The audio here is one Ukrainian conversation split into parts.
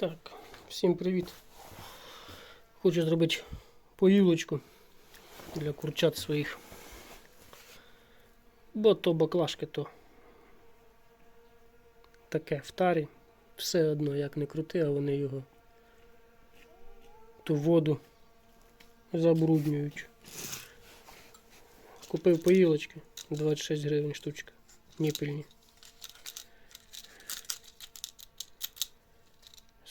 Так, всім привіт. Хочу зробити поїлочку для курчат своїх. Бо то баклажки, то таке в тарі. Все одно як не крути, а вони його ту воду забруднюють. Купив поїлочки 26 гривень штучка. Ніпельні.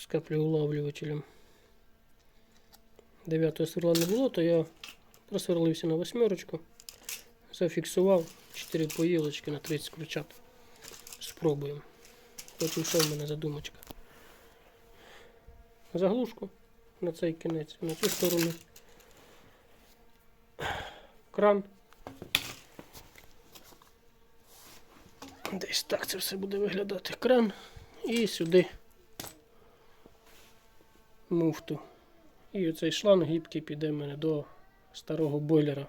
З каплеулавлювателем. Дев'ятого сверла не було, то я просверлився на восьмерочку, зафіксував 4 поїлочки на 30 кручат. Спробуємо. Потім що в мене задумочка. Заглушку на цей кінець, на цю сторону. Кран. Десь так це все буде виглядати. Кран. І сюди муфту. І оцей шланг гібкий піде в мене до старого бойлера.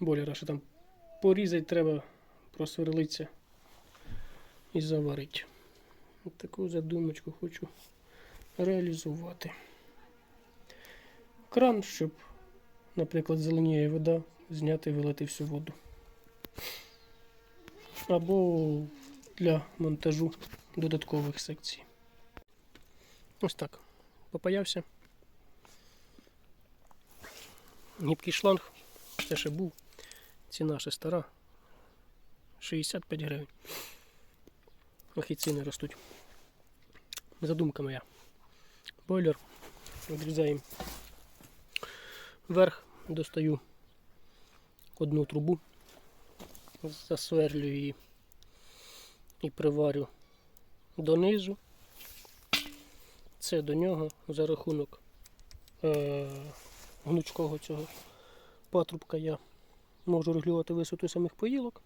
Бойлера, що там порізати треба, просверлитися і заварити. От таку задумочку хочу реалізувати. Кран, щоб, наприклад, зеленіє вода, зняти і вилити всю воду. Або для монтажу додаткових секцій. Ось так. Попаявся. Гібкий шланг. Це ще був. Ціна ще стара. 65 гривень. Ох і ціни ростуть. Задумка моя. Бойлер. Відрізаємо вверх, достаю одну трубу, засверлю її і приварю донизу. Це до нього за рахунок е- гнучкого цього патрубка я можу регулювати висоту самих поїлок.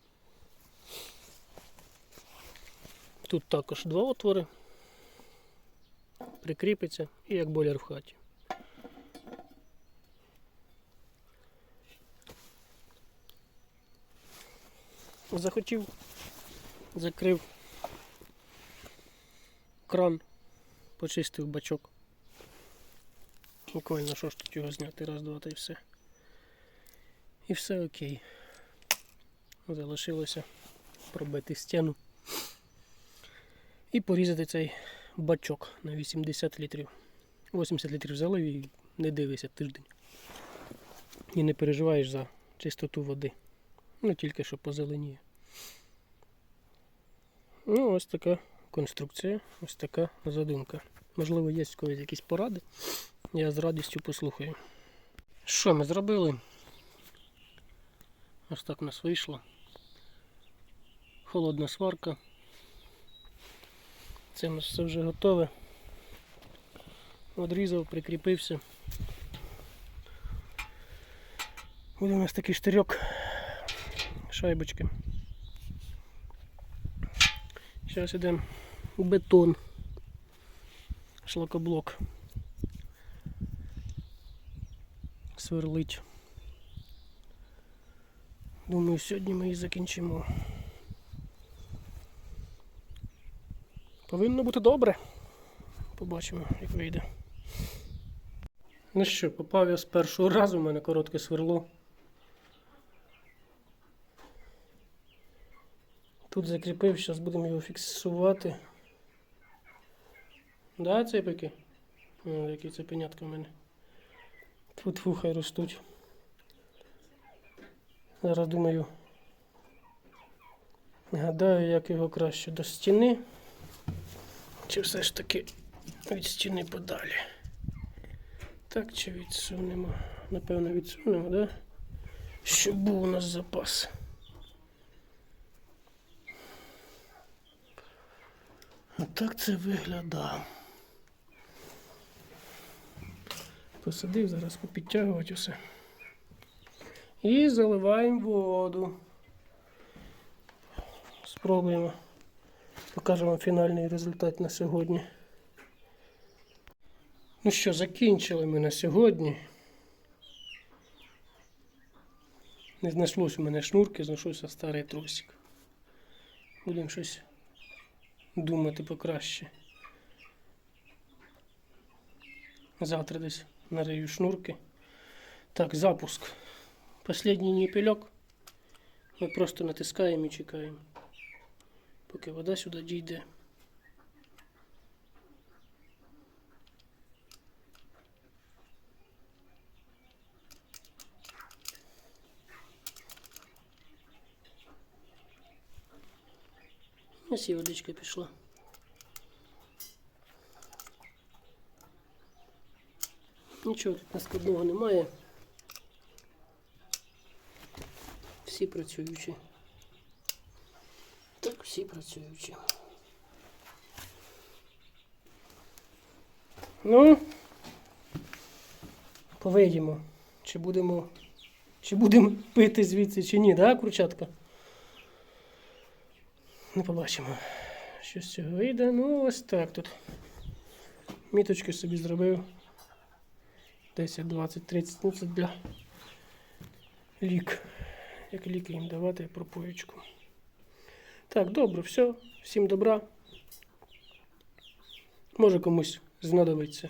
Тут також два отвори, прикріпиться і як бойлер в хаті. Захотів, закрив кран почистив бачок. Буквально що ж тут його зняти, раз, два та й все. І все окей. Залишилося пробити стіну і порізати цей бачок на 80 літрів. 80 літрів залив і не дивися тиждень. І не переживаєш за чистоту води. Ну тільки що позеленіє. Ну, ось така конструкція, ось така задумка. Можливо, є в когось якісь поради. Я з радістю послухаю. Що ми зробили? Ось так у нас вийшло. Холодна сварка. Це у нас все вже готове. Одрізав, прикріпився. Буде у нас такий штирьок шайбочки. Зараз йдемо бетон, шлакоблок. Сверлить. Думаю, сьогодні ми і закінчимо. Повинно бути добре. Побачимо, як вийде. Ну що, попав я з першого разу, у мене коротке сверло. Тут закріпив, зараз будемо його фіксувати. Да, цепики? О, які цепенятка в мене. Тут хай ростуть. Зараз думаю. Гадаю, як його краще до стіни. Чи все ж таки від стіни подалі. Так, чи відсунемо? Напевно, відсунемо, да? Щоб був у нас запас. Отак це виглядає. Посадив, зараз попідтягувати усе. І заливаємо воду. Спробуємо. Покажемо фінальний результат на сьогодні. Ну що, закінчили ми на сьогодні. Не знайшлось у мене шнурки, знайшовся старий тросик. Будемо щось думати покраще. Завтра десь нарею шнурки. Так, запуск. Последній ніпельок. Ми просто натискаємо і чекаємо, поки вода сюди дійде. Ось і водичка пішла. Нічого тут складного немає. Всі працюючі. Так, всі працюючі. Ну, повидімо, чи будемо, чи будемо пити звідси, чи ні, да, курчатка? Не побачимо, що з цього вийде. Ну, ось так тут. Міточки собі зробив. 10, 20, 30, ну це для лік. Як ліки їм давати пропоєчку. Так, добре, все. Всім добра. Може комусь знадобиться.